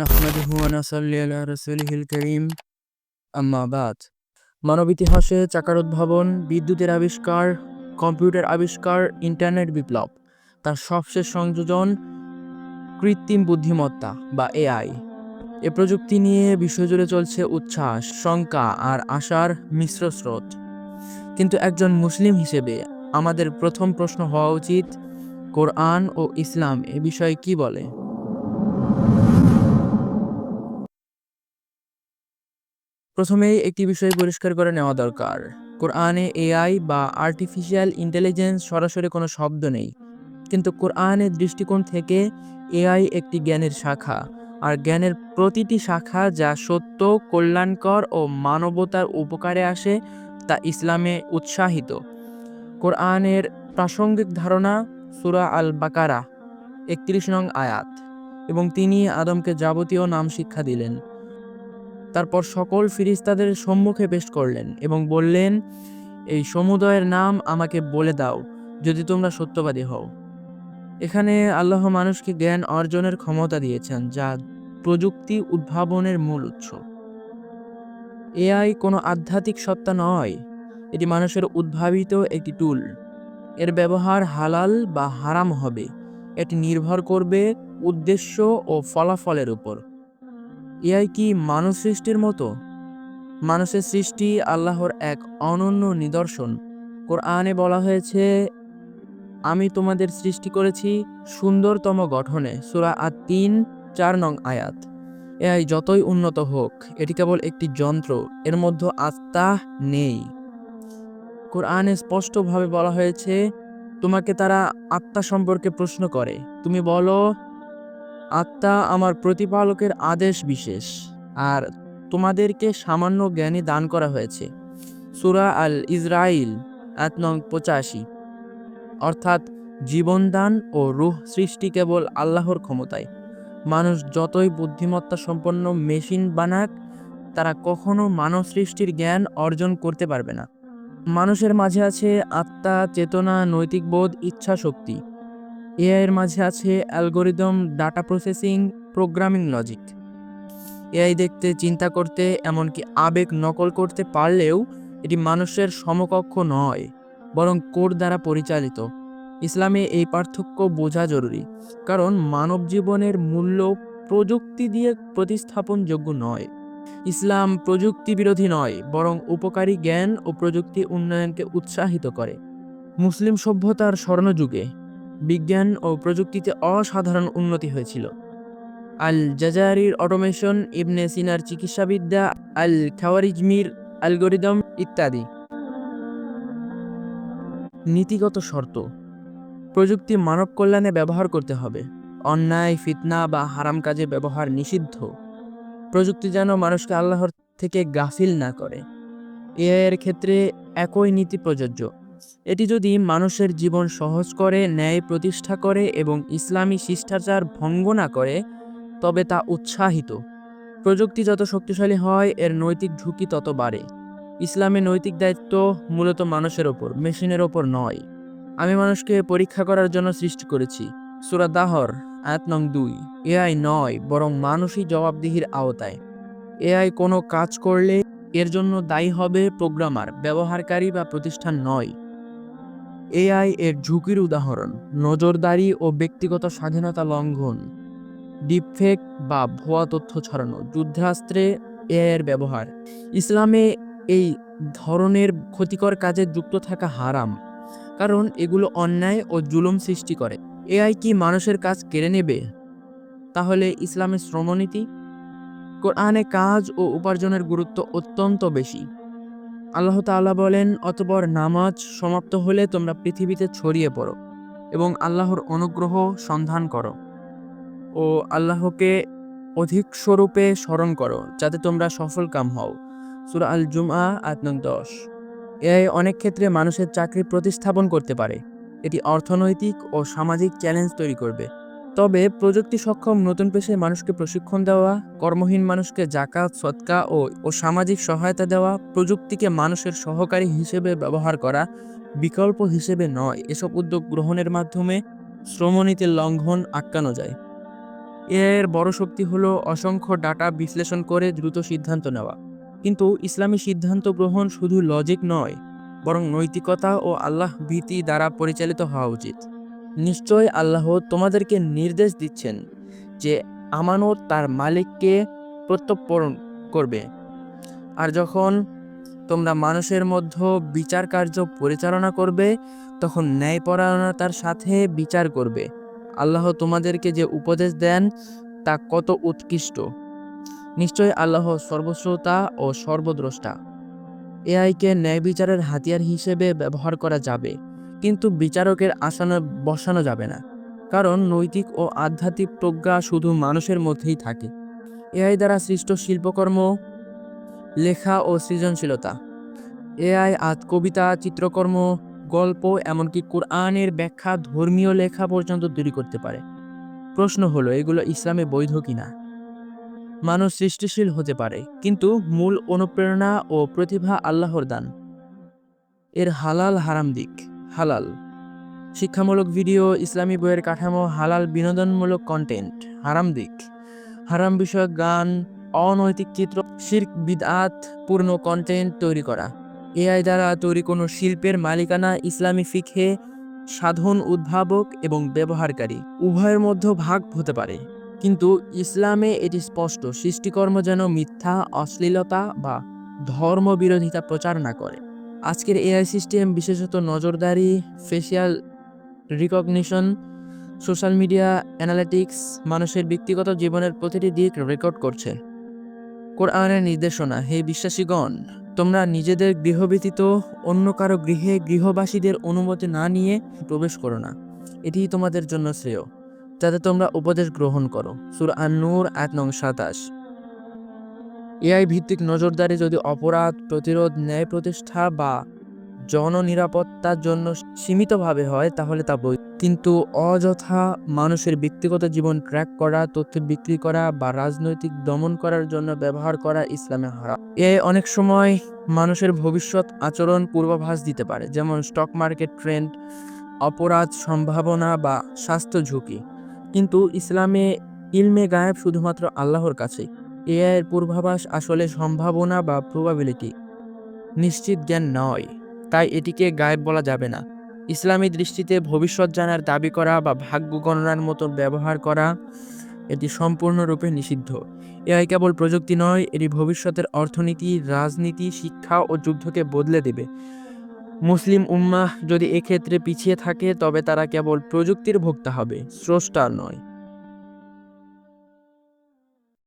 নাহমাদুহু ওয়া নাসাল্লি আলা রাসূলিহিল কারীম আম্মা বাদ মানব ইতিহাসে চাকার উদ্ভাবন বিদ্যুতের আবিষ্কার, কম্পিউটার আবিষ্কার, ইন্টারনেট বিপ্লব, তার সবশেষ সংযোজন কৃত্রিম বুদ্ধিমত্তা বা এআই এ প্রযুক্তি নিয়ে বিশ্বজুড়ে চলছে উচ্ছ্বাস, শঙ্কা আর আশার মিশ্র স্রোত। কিন্তু একজন মুসলিম হিসেবে আমাদের প্রথম প্রশ্ন হওয়া উচিত, কোরআন ও ইসলাম এ বিষয়ে কি বলে? প্রথমেই একটি বিষয় পরিষ্কার করে নেওয়া দরকার। কোরআনে এআই বা আর্টিফিশিয়াল ইন্টেলিজেন্স সরাসরি কোনো শব্দ নেই। কিন্তু কোরআনের দৃষ্টিকোণ থেকে এআই একটি জ্ঞানের শাখা। আর জ্ঞানের প্রতিটি শাখা যা সত্য, কল্যাণকর ও মানবতার উপকারে আসে, তা ইসলামে উৎসাহিত। কোরআনের প্রাসঙ্গিক ধারণা সুরা আল বাকারা একত্রিশ নং আয়াত। এবং তিনি আদমকে যাবতীয় নাম শিক্ষা দিলেন। তারপর সকল ফিরিস্তাদের সম্মুখে পেশ করলেন এবং বললেন, এই সমুদয়ের নাম আমাকে বলে দাও, যদি তোমরা সত্যবাদী হও। এখানে আল্লাহ মানুষকে জ্ঞান অর্জনের ক্ষমতা দিয়েছেন, যা প্রযুক্তি উদ্ভাবনের মূল উৎস। এআই কোনো আধ্যাত্মিক সত্তা নয়, এটি মানুষের উদ্ভাবিত একটি টুল এর ব্যবহার হালাল বা হারাম হবে, এটি নির্ভর করবে উদ্দেশ্য ও ফলাফলের উপর। এআই কি মানব সৃষ্টির মতো? মানুষের সৃষ্টি আল্লাহর এক অনন্য নিদর্শন। কোরআনে বলা হয়েছে, আমি তোমাদের সৃষ্টি করেছি সুন্দরতম গঠনে। সুরা আর তিন চার নং আয়াত। এআই যতই উন্নত হোক, এটি কেবল একটি যন্ত্র, এর মধ্যে আত্মা নেই। কোরআনে স্পষ্টভাবে বলা হয়েছে, তোমাকে তারা আত্মা সম্পর্কে প্রশ্ন করে। তুমি বলো আত্মা আমার প্রতিপালকের আদেশ বিশেষ, আর তোমাদেরকে সামান্য জ্ঞানী দান করা হয়েছে। সুরা আল ইসরাইল এক নং পঁচাশি। অর্থাৎ জীবনদান ও রুহ সৃষ্টি কেবল আল্লাহর ক্ষমতায়। মানুষ যতই বুদ্ধিমত্তা সম্পন্ন মেশিন বানাক, তারা কখনো মানব সৃষ্টির জ্ঞান অর্জন করতে পারবে না। মানুষের মাঝে আছে আত্মা, চেতনা, নৈতিক বোধ ইচ্ছা শক্তি এআই এর মাঝে আছে algorithm, data processing, programming logic. AI দেখতে, চিন্তা করতে, এমনকি আবেগ নকল করতে পারলেও এটি মানুষের সমকক্ষ নয়, বরং কোড দ্বারা পরিচালিত। ইসলামে এই পার্থক্য বোঝা জরুরি, কারণ মানব জীবনের মূল্য প্রযুক্তি দিয়ে প্রতিস্থাপনযোগ্য নয়। ইসলাম প্রযুক্তি বিরোধী নয়, বরং উপকারী জ্ঞান ও প্রযুক্তি উন্নয়নকে উৎসাহিত করে। মুসলিম সভ্যতার স্বর্ণযুগে বিজ্ঞান ও প্রযুক্তিতে অসাধারণ উন্নতি হয়েছিল। আল জাজারির অটোমেশন, ইবনে সিনার চিকিৎসাবিদ্যা আল খাওয়ারিজমির অ্যালগোরিদম ইত্যাদি। নীতিগত শর্ত, প্রযুক্তি মানব কল্যাণে ব্যবহার করতে হবে। অন্যায়, ফিতনা বা হারাম কাজে ব্যবহার নিষিদ্ধ। প্রযুক্তি যেন মানুষকে আল্লাহর থেকে গাফিল না করে। এআই এর ক্ষেত্রে একই নীতি প্রযোজ্য। এটি যদি মানুষের জীবন সহজ করে, ন্যায় প্রতিষ্ঠা করে এবং ইসলামী শিষ্টাচার ভঙ্গ না করে, তবে তা উৎসাহিত। প্রযুক্তি যত শক্তিশালী হয়, এর নৈতিক ঝুঁকি তত বাড়ে। ইসলামে নৈতিক দায়িত্ব মূলত মানুষের ওপর, মেশিনের ওপর নয়। আমি মানুষকে পরীক্ষা করার জন্য সৃষ্টি করেছি। সুরা দাহর, আয়াত নং দুই। এআই নয়, বরং মানুষই জবাবদিহির আওতায়। এআই কোনো কাজ করলে এর জন্য দায়ী হবে প্রোগ্রামার, ব্যবহারকারী বা প্রতিষ্ঠান নয়। এআই এর ঝুঁকির উদাহরণ, নজরদারি ও ব্যক্তিগত স্বাধীনতা লঙ্ঘন, ডিপফেক বা ভুয়া তথ্য ছড়ানো, যুদ্ধাস্ত্রে এআই এর ব্যবহার। ইসলামে এই ধরনের ক্ষতিকর কাজে যুক্ত থাকা হারাম, কারণ এগুলো অন্যায় ও জুলুম সৃষ্টি করে। এআই কি মানুষের কাজ কেড়ে নেবে? তাহলে ইসলামের শ্রমনীতি? কোরআনে কাজ ও উপার্জনের গুরুত্ব অত্যন্ত বেশি। আল্লাহ তাআলা বলেন, অতপর নামাজ সমাপ্ত হলে তোমরা পৃথিবীতে ছড়িয়ে পড়ো এবং আল্লাহর অনুগ্রহ সন্ধান করো ও আল্লাহকে অধিক স্বরূপে স্মরণ করো, যাতে তোমরা সফল কাম হও। সুরা আল জুমা আট নং দশ। এআই অনেক ক্ষেত্রে মানুষের চাকরি প্রতিস্থাপন করতে পারে। এটি অর্থনৈতিক ও সামাজিক চ্যালেঞ্জ তৈরি করবে। তবে প্রযুক্তি সক্ষম নতুন পেশায় মানুষকে প্রশিক্ষণ দেওয়া, কর্মহীন মানুষকে জাকাত, সৎকা ও ও সামাজিক সহায়তা দেওয়া, প্রযুক্তিকে মানুষের সহকারী হিসেবে ব্যবহার করা বিকল্প হিসেবে নয়। এসব উদ্যোগ গ্রহণের মাধ্যমে শ্রমনীতির লঙ্ঘন আটকানো যায়। এর বড় শক্তি হলো অসংখ্য ডাটা বিশ্লেষণ করে দ্রুত সিদ্ধান্ত নেওয়া। কিন্তু ইসলামী সিদ্ধান্ত গ্রহণ শুধু লজিক নয়, বরং নৈতিকতা ও আল্লাহ ভীতি দ্বারা পরিচালিত হওয়া উচিত। নিশ্চয় আল্লাহ তোমাদেরকে নির্দেশ দিচ্ছেন যে আমানত তার মালিককে প্রত্যর্পণ করবে। আর যখন তোমরা মানুষের মধ্যে বিচার কার্য পরিচালনা করবে, তখন ন্যায়পরায়ণতার সাথে বিচার করবে। আল্লাহ তোমাদেরকে যে উপদেশ দেন, তা কত উৎকৃষ্ট। নিশ্চয় আল্লাহ সর্বশ্রোতা ও সর্বদ্রষ্টা। এআইকে ন্যায় বিচারের হাতিয়ার হিসেবে ব্যবহার করা যাবে। কিন্তু বিচারকের আসনে বসানো যাবে না। কারণ নৈতিক ও আধ্যাত্মিক প্রজ্ঞা শুধু মানুষের মধ্যেই থাকে। এআই দ্বারা সৃষ্ট শিল্পকর্ম, লেখা ও সৃজনশীলতা। এআই আজ কবিতা, চিত্রকর্ম, গল্প, এমনকি কোরআনের ব্যাখ্যা ধর্মীয় লেখা পর্যন্ত তৈরি করতে পারে। প্রশ্ন হলো, এগুলো ইসলামে বৈধ কিনা? মানুষ সৃষ্টিশীল হতে পারে, কিন্তু মূল অনুপ্রেরণা ও প্রতিভা আল্লাহর দান। এর হালাল হারাম দিক। হালাল। শিক্ষামূলক ভিডিও, ইসলামী বইয়ের কাঠামো, হালাল বিনোদনমূলক কন্টেন্ট হারাম দিক। হারাম বিষয়ক গান, অনৈতিক চিত্র, শির্ক, বিদআত, পূর্ণ কন্টেন্ট তৈরি করা। এআই দ্বারা তৈরি কোনো শিল্পের মালিকানা ইসলামী ফিখে সাধন উদ্ভাবক এবং ব্যবহারকারী উভয়ের মধ্যে ভাগ হতে পারে। কিন্তু ইসলামে এটি স্পষ্ট, সৃষ্টিকর্ম যেন মিথ্যা, অশ্লীলতা বা ধর্মবিরোধিতা প্রচার না করে। আজকের এআই সিস্টেম বিশেষত নজরদারি facial recognition social media analytics মানুষের ব্যক্তিগত জীবনের প্রতিটি দিক রেকর্ড করছে। কোরআনের নির্দেশনা, হে বিশ্বাসীগণ, তোমরা নিজেদের গৃহ ব্যতীত অন্য কারও গৃহে গৃহবাসীদের অনুমতি না নিয়ে প্রবেশ করো না। এটিই তোমাদের জন্য শ্রেয়, যাতে তোমরা উপদেশ গ্রহণ করো। সুর আন্নুর এক নং সাতাশ। এআই ভিত্তিক নজরদারি যদি অপরাধ, প্রতিরোধ, ন্যায় প্রতিষ্ঠা বা জননিরাপত্তার জন্য সীমিতভাবে হয়, তাহলে তা বৈধ। কিন্তু অযথা মানুষের ব্যক্তিগত জীবন ট্র্যাক করা, তথ্য বিক্রি করা বা রাজনৈতিক দমন করার জন্য ব্যবহার করা ইসলামে হারা এ অনেক সময় মানুষের ভবিষ্যৎ আচরণ পূর্বাভাস দিতে পারে, যেমন স্টক মার্কেট ট্রেন্ড, অপরাধ সম্ভাবনা বা স্বাস্থ্য ঝুঁকি। কিন্তু ইসলামে ইলমে গায়েব শুধুমাত্র আল্লাহর কাছে এআই এর পূর্বাভাস আসলে সম্ভাবনা বা প্রবাবিলিটি নিশ্চিত জ্ঞান নয়, তাই এটিকে গায়েব বলা যাবে না। ইসলামী দৃষ্টিতে ভবিষ্যৎ জানার দাবি করা বা ভাগ্য গণনার মতো ব্যবহার করা এটি সম্পূর্ণরূপে নিষিদ্ধ। এআই কেবল প্রযুক্তি নয়, এটি ভবিষ্যতের অর্থনীতি, রাজনীতি, শিক্ষা ও যুদ্ধকে বদলে দেবে। মুসলিম উম্মাহ যদি এক্ষেত্রে পিছিয়ে থাকে, তবে তারা কেবল প্রযুক্তির ভোক্তা হবে, স্রষ্টা নয়।